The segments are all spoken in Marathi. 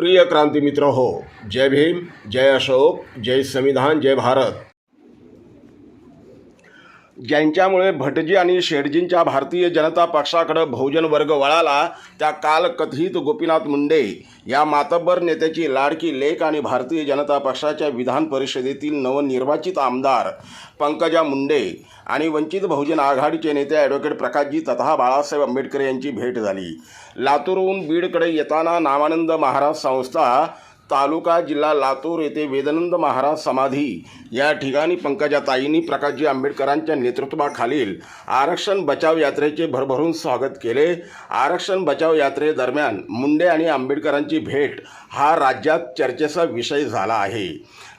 प्रिय क्रांती मित्र हो जय भीम जय अशोक जय संविधान जय भारत. ज्यांच्यामुळे भटजी आणि शेटजींच्या भारतीय जनता पक्षाकडं बहुजन वर्ग वळाला त्या काल कथित गोपीनाथ मुंडे या मातब्बर नेत्याची लाडकी लेख आणि भारतीय जनता पक्षाच्या विधान परिषदेतील नवनिर्वाचित आमदार पंकजा मुंडे आणि वंचित बहुजन आघाडीचे नेते ॲडव्होकेट प्रकाशजी तथा बाळासाहेब आंबेडकर यांची भेट झाली. लातूरहून बीडकडे येताना नामानंद महाराज संस्था तालुका जिल्हा लातूर येथे वेदानंद महाराज समाधी या ठिकाणी पंकजाताईंनी प्रकाशजी आंबेडकरांच्या नेतृत्वाखालील आरक्षण बचाव यात्रेचे भरभरून स्वागत केले. आरक्षण बचाव यात्रेदरम्यान मुंडे आणि आंबेडकरांची भेट हा राज्यात चर्चेचा विषय झाला आहे.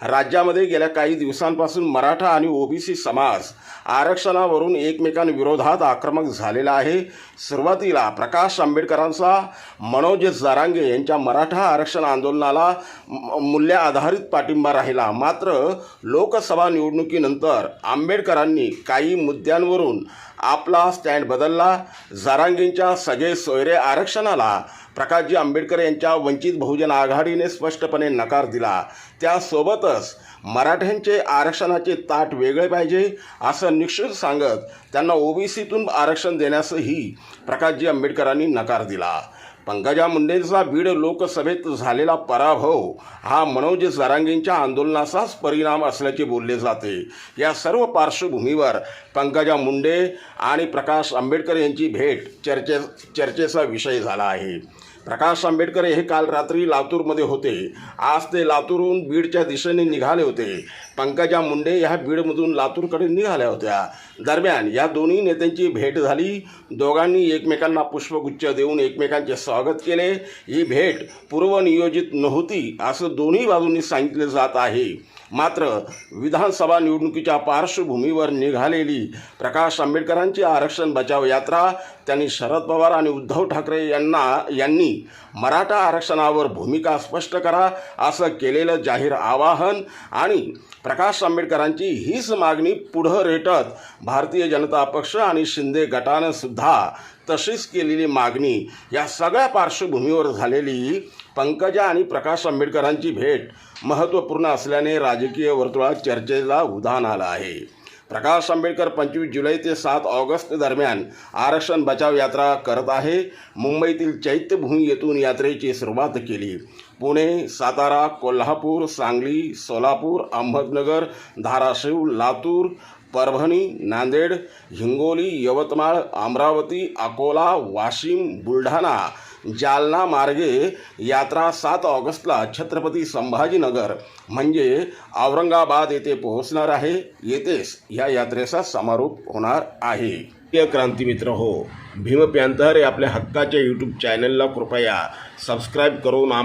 राज्यामध्ये गेल्या काही दिवसांपासून मराठा आणि ओबीसी समाज आरक्षणावरून एकमेकांविरोधात आक्रमक झालेला आहे. सुरुवातीला प्रकाश आंबेडकरांचा मनोज जारांगे यांच्या मराठा आरक्षण आंदोलनाला मूल्य आधारित पाठिंबा राहिला. मात्र लोकसभा निवडणुकीनंतर आंबेडकरांनी काही मुद्द्यांवरून आपला स्टँड बदलला. जारांगींच्या सगळे सोयरे आरक्षणाला प्रकाशजी आंबेडकर यांच्या वंचित बहुजन आघाडीने स्पष्टपणे नकार दिला. त्यासोबतच मराठ्यांचे आरक्षणाचे ताट वेगळे पाहिजे असं निश्चित सांगत त्यांना ओबीसीतून आरक्षण देण्यासही प्रकाशजी आंबेडकरांनी नकार दिला. पंकजा मुंडेंचा बीड लोकसभेत झालेला पराभव हा मनोज जरांगेंच्या आंदोलनाचाच परिणाम असल्याचे बोलले जाते. या सर्व पार्श्वभूमीवर पंकजा मुंडे आणि प्रकाश आंबेडकर यांची भेट चर्चे चर्चेचा विषय झाला आहे. प्रकाश आंबेडकर हे काल रात्री लातूरमध्ये होते. आज ते लातूरहून बीडच्या दिशेने निघाले होते. पंकजा मुंडे ह्या बीडमधून लातूरकडे निघाल्या होत्या. दरम्यान या दोन्ही नेत्यांची भेट झाली. दोघांनी एकमेकांना पुष्पगुच्छ देऊन एकमेकांचे स्वागत केले. ही भेट पूर्वनियोजित नव्हती असं दोन्ही बाजूंनी सांगितले जात आहे. मात्र विधानसभा निवडणुकीच्या पार्श्वभूमीवर निघालेली प्रकाश आंबेडकरांची आरक्षण बचाव यात्रा त्यांनी शरद पवार आणि उद्धव ठाकरे यांना यांनी मराठा आरक्षणावर भूमिका स्पष्ट करा असं केलेलं जाहीर आवाहन आणि प्रकाश आंबेडकरांची हीच मागणी पुढं रेटत भारतीय जनता पक्ष आणि शिंदे गटानं सुद्धा तशीच केलेली मागणी या सगळ्या पार्श्वभूमीवर झालेली पंकजा आणि प्रकाश आंबेडकरांची भेट महत्त्वपूर्ण असल्याने राजकीय वर्तुळात चर्चेला उधाण आलं आहे. प्रकाश आंबेडकर पंचवीस जुलै ते सात ऑगस्ट दरम्यान आरक्षण बचाव यात्रा करत आहे. मुंबईतील चैत्यभूमी येथून यात्रेची सुरुवात केली. पुणे सातारा कोल्हापूर सांगली सोलापूर अहमदनगर धाराशिव लातूर परभणी नांदेड हिंगोली यवतमाळ अमरावती अकोला वाशिम बुलढाणा जालना मार्गे यात्रा सात ऑगस्टला छत्रपती संभाजीनगर म्हणजे औरंगाबाद येथे पोहोचणार आहे. येथेच या यात्रेचा समारोप होणार आहे. क्रांती मित्र हो भीम पॅन्थर आपल्या हक्काच्या यूट्यूब चॅनलला कृपया सबस्क्राईब करून आम